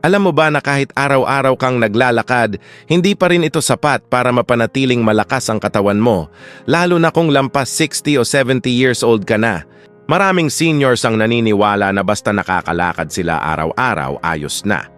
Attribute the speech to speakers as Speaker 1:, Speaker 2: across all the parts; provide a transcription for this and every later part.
Speaker 1: Alam mo ba na kahit araw-araw kang naglalakad, hindi pa rin ito sapat para mapanatiling malakas ang katawan mo, lalo na kung lampas 60 o 70 years old ka na. Maraming seniors ang naniniwala na basta nakakalakad sila araw-araw, ayos na.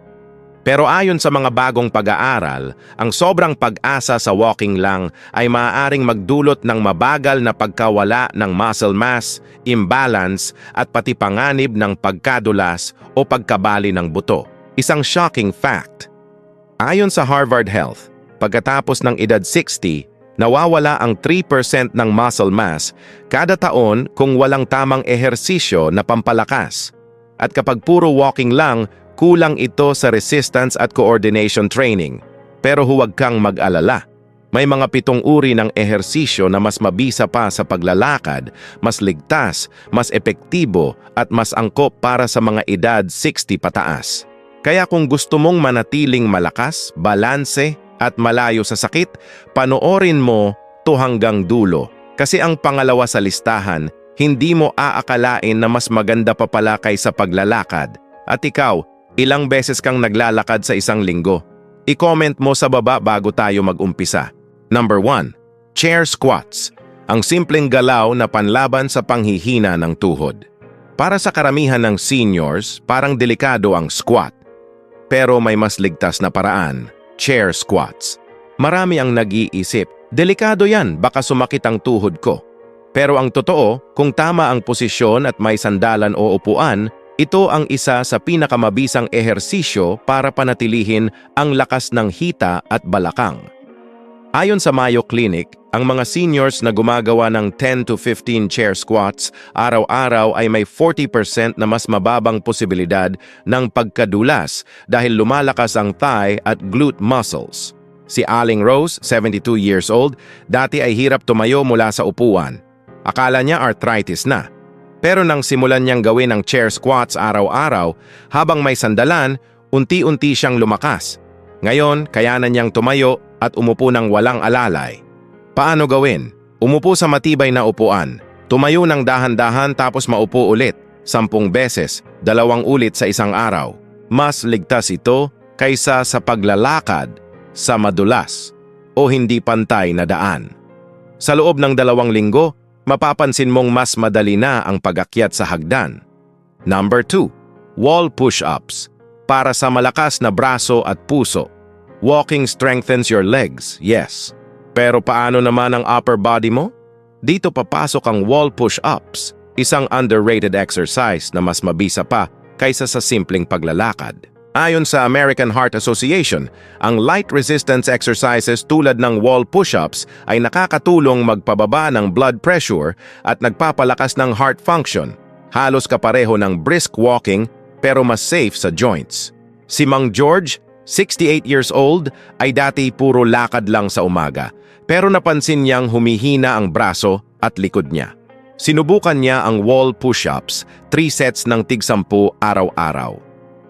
Speaker 1: Pero ayon sa mga bagong pag-aaral, ang sobrang pag-asa sa walking lang ay maaaring magdulot ng mabagal na pagkawala ng muscle mass, imbalance at pati panganib ng pagkadulas o pagkabali ng buto. Isang shocking fact. Ayon sa Harvard Health, pagkatapos ng edad 60, nawawala ang 3% ng muscle mass kada taon kung walang tamang ehersisyo na pampalakas. At kapag puro walking lang, kulang ito sa resistance at coordination training. Pero huwag kang mag-alala. May mga pitong uri ng ehersisyo na mas mabisa pa sa paglalakad, mas ligtas, mas epektibo at mas angkop para sa mga edad 60 pataas. Kaya kung gusto mong manatiling malakas, balanse at malayo sa sakit, panoorin mo to hanggang dulo. Kasi ang pangalawa sa listahan, hindi mo aakalain na mas maganda pa pala kaysa paglalakad. At ikaw, ilang beses kang naglalakad sa isang linggo? I-comment mo sa baba bago tayo mag-umpisa. Number 1. Chair squats. Ang simpleng galaw na panlaban sa panghihina ng tuhod. Para sa karamihan ng seniors, parang delikado ang squat. Pero may mas ligtas na paraan, chair squats. Marami ang nag-iisip, delikado yan, baka sumakit ang tuhod ko. Pero ang totoo, kung tama ang posisyon at may sandalan o upuan, ito ang isa sa pinakamabisang ehersisyo para panatilihin ang lakas ng hita at balakang. Ayon sa Mayo Clinic, ang mga seniors na gumagawa ng 10 to 15 chair squats araw-araw ay may 40% na mas mababang posibilidad ng pagkadulas dahil lumalakas ang thigh at glute muscles. Si Aling Rose, 72 years old, dati ay hirap tumayo mula sa upuan. Akala niya arthritis na. Pero nang simulan niyang gawin ang chair squats araw-araw, habang may sandalan, unti-unti siyang lumakas. Ngayon, kayanan niyang tumayo at umupo ng walang alalay. Paano gawin? Umupo sa matibay na upuan. Tumayo ng dahan-dahan tapos maupo ulit. Sampung beses, dalawang ulit sa isang araw. Mas ligtas ito kaysa sa paglalakad sa madulas o hindi pantay na daan. Sa loob ng dalawang linggo, mapapansin mong mas madali na ang pagakyat sa hagdan. Number 2. Wall push-ups. Para sa malakas na braso at puso. Walking strengthens your legs, yes. Pero paano naman ang upper body mo? Dito papasok ang wall push-ups, isang underrated exercise na mas mabisa pa kaysa sa simpleng paglalakad. Ayon sa American Heart Association, ang light resistance exercises tulad ng wall push-ups ay nakakatulong magpababa ng blood pressure at nagpapalakas ng heart function. Halos kapareho ng brisk walking pero mas safe sa joints. Si Mang George, 68 years old, ay dati puro lakad lang sa umaga, pero napansin niyang humihina ang braso at likod niya. Sinubukan niya ang wall push-ups, 3 sets ng tig-sampu araw-araw.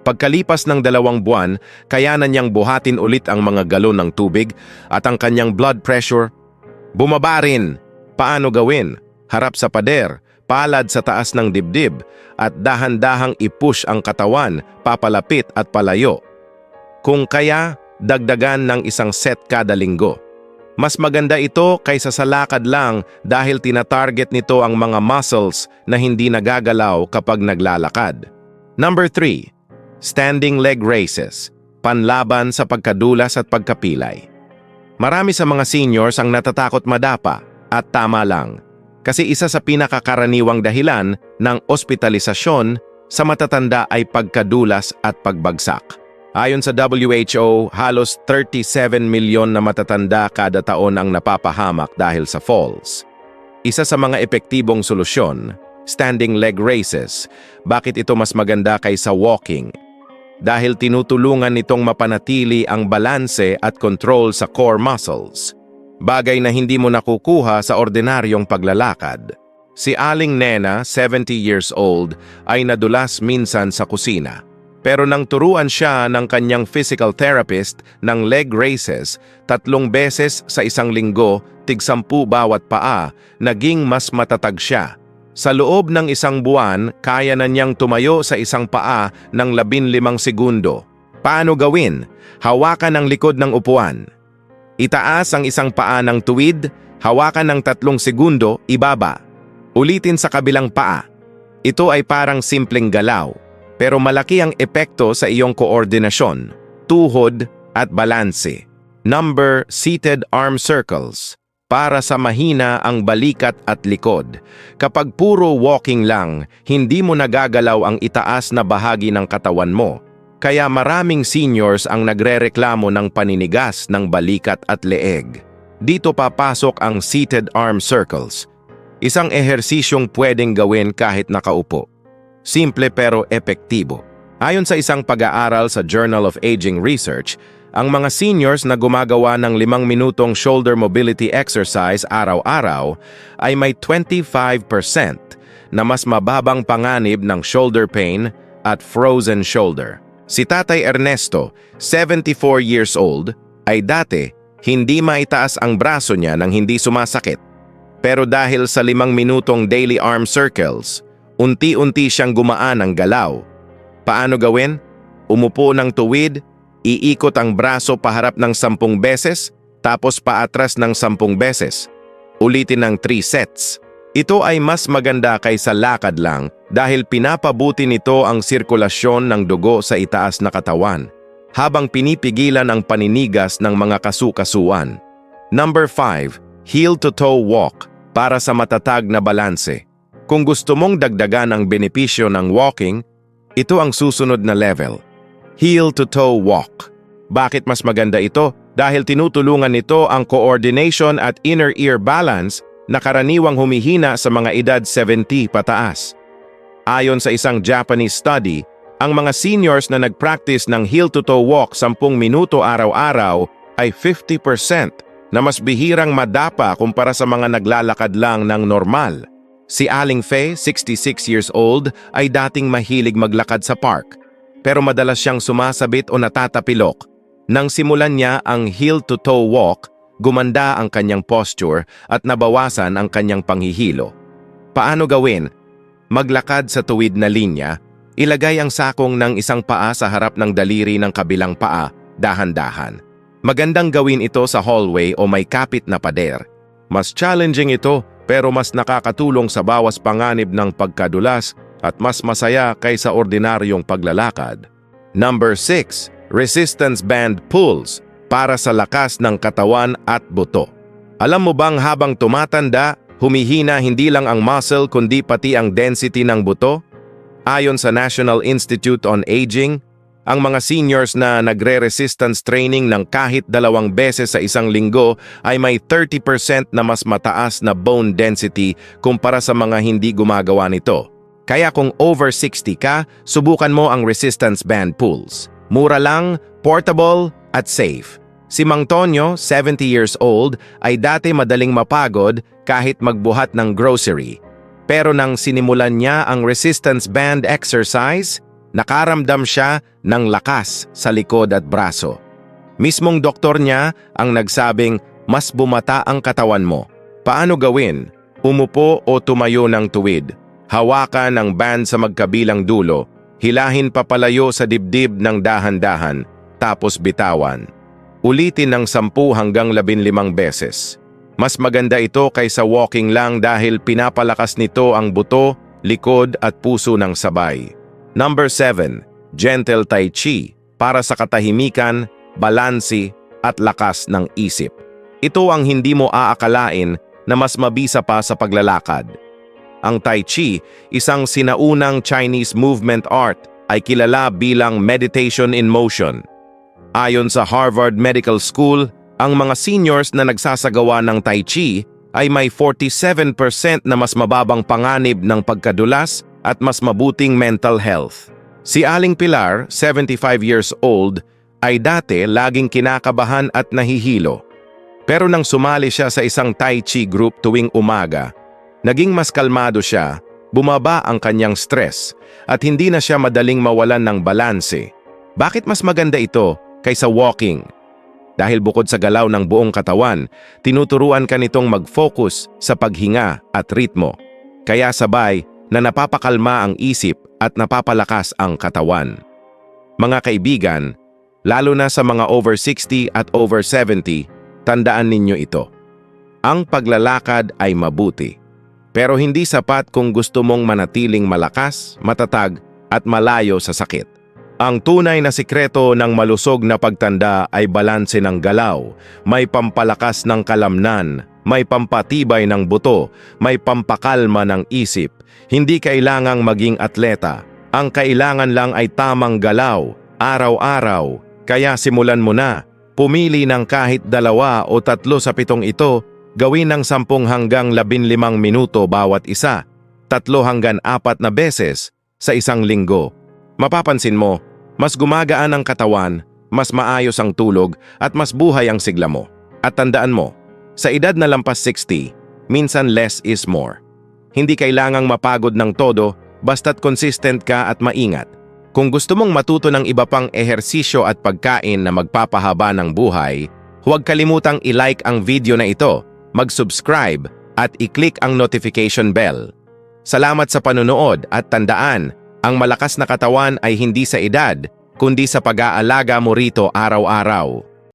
Speaker 1: Pagkalipas ng dalawang buwan, kayanan niyang buhatin ulit ang mga galon ng tubig at ang kanyang blood pressure. Bumaba rin. Paano gawin? Harap sa pader, palad sa taas ng dibdib, at dahan-dahang i-push ang katawan, papalapit at palayo. Kung kaya, dagdagan ng isang set kada linggo. Mas maganda ito kaysa sa lakad lang dahil tinatarget nito ang mga muscles na hindi nagagalaw kapag naglalakad. Number 3. Standing leg races. Panlaban sa pagkadulas at pagkapilay. Marami sa mga seniors ang natatakot madapa at tama lang. Kasi isa sa pinakakaraniwang dahilan ng ospitalisasyon sa matatanda ay pagkadulas at pagbagsak. Ayon sa WHO, halos 37 milyon na matatanda kada taon ang napapahamak dahil sa falls. Isa sa mga epektibong solusyon, standing leg races. Bakit ito mas maganda kaysa walking? Dahil tinutulungan nitong mapanatili ang balanse at control sa core muscles. Bagay na hindi mo nakukuha sa ordinaryong paglalakad. Si Aling Nena, 70 years old, ay nadulas minsan sa kusina. Pero nang turuan siya ng kanyang physical therapist ng leg races tatlong beses sa isang linggo, tigsampu bawat paa, naging mas matatag siya. Sa loob ng isang buwan, kaya na niyang tumayo sa isang paa ng labinlimang segundo. Paano gawin? Hawakan ang likod ng upuan. Itaas ang isang paa ng tuwid, hawakan ng tatlong segundo, ibaba. Ulitin sa kabilang paa. Ito ay parang simpleng galaw, pero malaki ang epekto sa iyong koordinasyon, tuhod at balanse. Number Seated Arm Circles para sa mahina ang balikat at likod. Kapag puro walking lang, hindi mo nagagalaw ang itaas na bahagi ng katawan mo. Kaya maraming seniors ang nagrereklamo ng paninigas ng balikat at leeg. Dito papasok ang seated arm circles. Isang ehersisyong pwedeng gawin kahit nakaupo. Simple pero epektibo. Ayon sa isang pag-aaral sa Journal of Aging Research, ang mga seniors na gumagawa ng limang minutong shoulder mobility exercise araw-araw ay may 25% na mas mababang panganib ng shoulder pain at frozen shoulder. Si Tatay Ernesto, 74 years old, ay dati hindi maitaas ang braso niya nang hindi sumasakit. Pero dahil sa limang minutong daily arm circles, unti-unti siyang gumaan ang galaw. Paano gawin? Umupo ng tuwid, iikot ang braso paharap ng sampung beses, tapos paatras ng sampung beses. Ulitin ng 3 sets. Ito ay mas maganda kaysa lakad lang dahil pinapabuti nito ang sirkulasyon ng dugo sa itaas na katawan habang pinipigilan ang paninigas ng mga kasukasuan. Number 5. Heel-to-toe walk para sa matatag na balanse. Kung gusto mong dagdagan ang benepisyo ng walking, ito ang susunod na level. Heel-to-toe walk. Bakit mas maganda ito? Dahil tinutulungan nito ang coordination at inner ear balance na karaniwang humihina sa mga edad 70 pataas. Ayon sa isang Japanese study, ang mga seniors na nag-practice ng heel-to-toe walk 10 minuto araw-araw ay 50% na mas bihirang madapa kumpara sa mga naglalakad lang ng normal. Si Aling Faye, 66 years old, ay dating mahilig maglakad sa park. Pero madalas siyang sumasabit o natatapilok. Nang simulan niya ang heel-to-toe walk, gumanda ang kanyang posture at nabawasan ang kanyang panghihilo. Paano gawin? Maglakad sa tuwid na linya, ilagay ang sakong ng isang paa sa harap ng daliri ng kabilang paa, dahan-dahan. Magandang gawin ito sa hallway o may kapit na pader. Mas challenging ito pero mas nakakatulong sa bawas panganib ng pagkadulas at mas masaya kaysa ordinaryong paglalakad. Number 6. Resistance Band Pulls para sa lakas ng katawan at buto. Alam mo bang habang tumatanda, humihina hindi lang ang muscle kundi pati ang density ng buto? Ayon sa National Institute on Aging, ang mga seniors na nagre-resistance training ng kahit dalawang beses sa isang linggo ay may 30% na mas mataas na bone density kumpara sa mga hindi gumagawa nito. Kaya kung over 60 ka, subukan mo ang resistance band pulls. Mura lang, portable, at safe. Si Mang Tonyo, 70 years old, ay dati madaling mapagod kahit magbuhat ng grocery. Pero nang sinimulan niya ang resistance band exercise, nakaramdam siya ng lakas sa likod at braso. Mismong doktor niya ang nagsabing mas bumata ang katawan mo. Paano gawin? Umupo o tumayo ng tuwid. Hawakan ang band sa magkabilang dulo. Hilahin papalayo sa dibdib ng dahan-dahan, tapos bitawan. Ulitin ng 10 hanggang 15 beses. Mas maganda ito kaysa walking lang dahil pinapalakas nito ang buto, likod at puso ng sabay. Number 7. Gentle Tai Chi para sa katahimikan, balansi at lakas ng isip. Ito ang hindi mo aakalain na mas mabisa pa sa paglalakad. Ang Tai Chi, isang sinaunang Chinese movement art, ay kilala bilang meditation in motion. Ayon sa Harvard Medical School, ang mga seniors na nagsasagawa ng Tai Chi ay may 47% na mas mababang panganib ng pagkadulas at mas mabuting mental health. Si Aling Pilar, 75 years old, ay dati laging kinakabahan at nahihilo. Pero nang sumali siya sa isang Tai Chi group tuwing umaga, naging mas kalmado siya, bumaba ang kanyang stress, at hindi na siya madaling mawalan ng balanse. Bakit mas maganda ito kaysa walking? Dahil bukod sa galaw ng buong katawan, tinuturuan ka nitong mag-focus sa paghinga at ritmo. Kaya sabay na napapakalma ang isip at napapalakas ang katawan. Mga kaibigan, Lalo na sa mga over 60 at over 70, tandaan ninyo ito. Ang paglalakad ay mabuti. Pero hindi sapat kung gusto mong manatiling malakas, matatag at malayo sa sakit. Ang tunay na sikreto ng malusog na pagtanda ay balanse ng galaw, may pampalakas ng kalamnan, may pampatibay ng buto, may pampakalma ng isip. Hindi kailangang maging atleta. Ang kailangan lang ay tamang galaw, araw-araw. Kaya simulan mo na. Pumili ng kahit dalawa o tatlo sa pitong ito, gawin ng sampung hanggang labinlimang minuto bawat isa, tatlo hanggang apat na beses sa isang linggo. Mapapansin mo, mas gumagaan ang katawan, mas maayos ang tulog at mas buhay ang sigla mo. At tandaan mo, sa edad na lampas 60, minsan less is more. Hindi kailangang mapagod ng todo basta't consistent ka at maingat. Kung gusto mong matuto ng iba pang ehersisyo at pagkain na magpapahaba ng buhay, huwag kalimutang i-like ang video na ito, mag-subscribe at i-click ang notification bell. Salamat sa panonood at tandaan, ang malakas na katawan ay hindi sa edad, kundi sa pag-aalaga mo rito araw-araw.